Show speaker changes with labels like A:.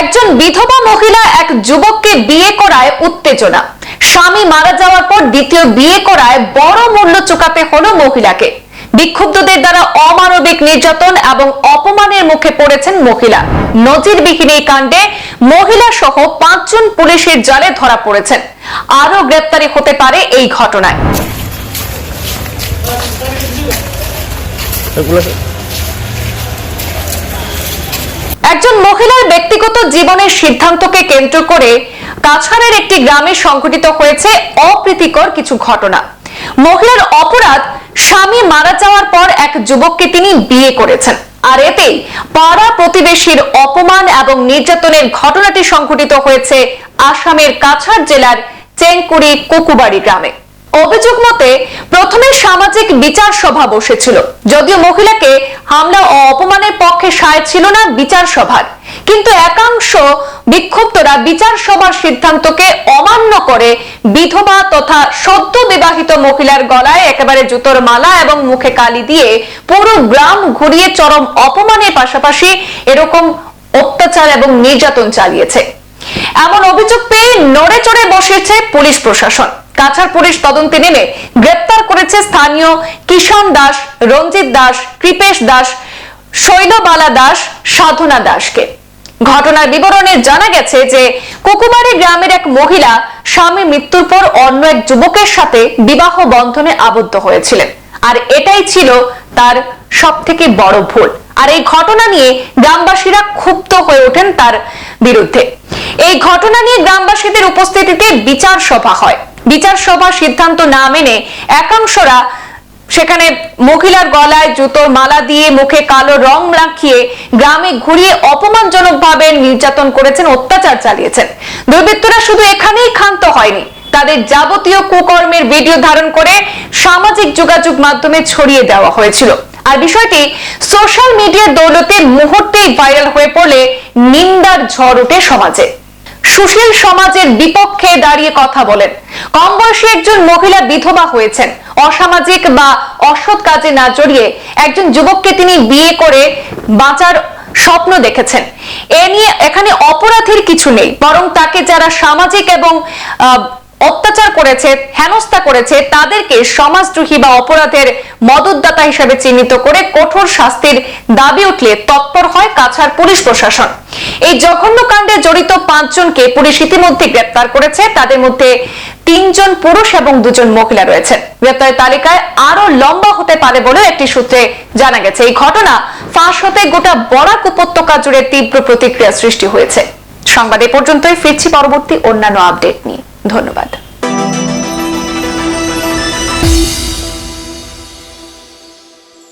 A: একজন বিধবা মহিলা এক যুবককে বিয়ে করায় উত্তেজনা। স্বামী মারা যাওয়ার পর দ্বিতীয় বিয়ে করায় বড় মূল্য চুকাতে হলো মহিলাকে। বিক্ষুব্ধদের দ্বারা অমানবিক নির্যাতন এবং অপমানের মুখে পড়েছেন মহিলা। নজিরবিহীন এই কাণ্ডে মহিলা সহ পাঁচজন পুলিশের জালে ধরা পড়েছেন। আরও গ্রেপ্তারি হতে পারে এই ঘটনায়। একজন মহিলার ব্যক্তিগত জীবনের সিদ্ধান্তকে কেন্দ্র করে কাছাড়ের একটি গ্রামে সংঘটিত হয়েছে অপ্রীতিকর কিছু ঘটনা। মহিলার অপরাধ, স্বামী মারা যাওয়ার পর এক যুবককে তিনি বিয়ে করেছেন। আর এতেই পাড়া প্রতিবেশীর অপমান এবং নির্যাতনের ঘটনাটি সংঘটিত হয়েছে আসামের কাছাড় জেলার চেংকুড়ি কুকুবাড়ি গ্রামে। অভিযোগ মতে প্রথমে সামাজিক বিচার সভা বসেছিল। যদিও মহিলাকে হামলা ও অপমানের পক্ষে সায় ছিল না বিচার সভার। কিন্তু একাংশ বিক্ষুব্ধরা বিচার সভার সিদ্ধান্তকে অমান্য করে বিধবা তথা সদ্য বিবাহিত মহিলার গলায় একেবারে জুতোর মালা এবং মুখে কালি দিয়ে পুরো গ্রাম ঘুরিয়ে চরম অপমানের পাশাপাশি এরকম অত্যাচার এবং নির্যাতন চালিয়েছে। এমন অভিযোগ পেয়ে নড়ে চড়ে বসেছে পুলিশ প্রশাসন। কাছাড় পুলিশ তদন্তে নেমে গ্রেপ্তার করেছে স্থানীয় কিষান দাস, রঞ্জিত দাস, কৃপেশ দাস, শৈলবালা দাস, সাধনা দাসকে। ঘটনার বিবরণে জানা গেছে যে কুকুবাড়ি গ্রামের এক মহিলা স্বামী মৃত্যুর পর অন্য এক যুবকের সাথে বিবাহ বন্ধনে আবদ্ধ হয়েছিলেন। আর এটাই ছিল তার সব থেকে বড় ভুল। আর এই ঘটনা নিয়ে গ্রামবাসীরা ক্ষুব্ধ হয়ে ওঠেন তার বিরুদ্ধে। এই ঘটনা নিয়ে গ্রামবাসীদের উপস্থিতিতে বিচার সভা হয়। বিচার সভা সিদ্ধান্ত না মেনে একাংশরা সেখানে মহিলার গলায় জুতোর মালা দিয়ে মুখে কালো রং রাখিয়ে গ্রামে ঘুরিয়ে অপমানজনক ভাবে নির্যাতন করেছেন, অত্যাচার চালিয়েছেন। দুর্বৃত্তরা শুধু এখানেই ক্ষান্ত হয়নি, তাদের যাবতীয় কুকর্মের ভিডিও ধারণ করে সামাজিক যোগাযোগ মাধ্যমে ছড়িয়ে দেওয়া হয়েছিল। আর বিষয়টি সোশ্যাল মিডিয়ার দৌলতে মুহূর্তেই ভাইরাল হয়ে পড়লে নিন্দার ঝড় ওঠে সমাজে। সুশীল সমাজের বিপক্ষে দাঁড়িয়ে কথা বলেন। কম বয়সী একজন মহিলা বিধবা হয়েছেন। অসামাজিক বা অসৎ কাজে না জড়িয়ে একজন যুবককে তিনি বিয়ে করে বাঁচার স্বপ্ন দেখেছেন। এ নিয়ে এখানে অপরাধের কিছু নেই বরং তাকে যারা সামাজিক এবং আহ, অত্যাচার করেছে, হেনস্থা করেছে, তাদেরকে সমাজদ্রোহী বা অপরাধের মদতদাতা হিসেবে চিহ্নিত করে কঠোর শাস্তির দাবি উঠলে তৎপর হয় কাছাড় পুলিশ প্রশাসন। এই জঘন্য কাণ্ডে জড়িত পাঁচজনকে পুলিশ ইতিমধ্যে গ্রেপ্তার করেছে। তাদের মধ্যে তিনজন পুরুষ এবং দুজন মহিলা রয়েছে গ্রেপ্তারের তালিকায় আরও লম্বা হতে পারে বলে একটি সূত্রে জানা গেছে। এই ঘটনা ফাঁস হতে গোটা বরাক উপত্যকা জুড়ে তীব্র প্রতিক্রিয়া সৃষ্টি হয়েছে। সংবাদ এ পর্যন্তই। ফিরছি পরবর্তী অন্যান্য আপডেট নিয়ে। ধন্যবাদ।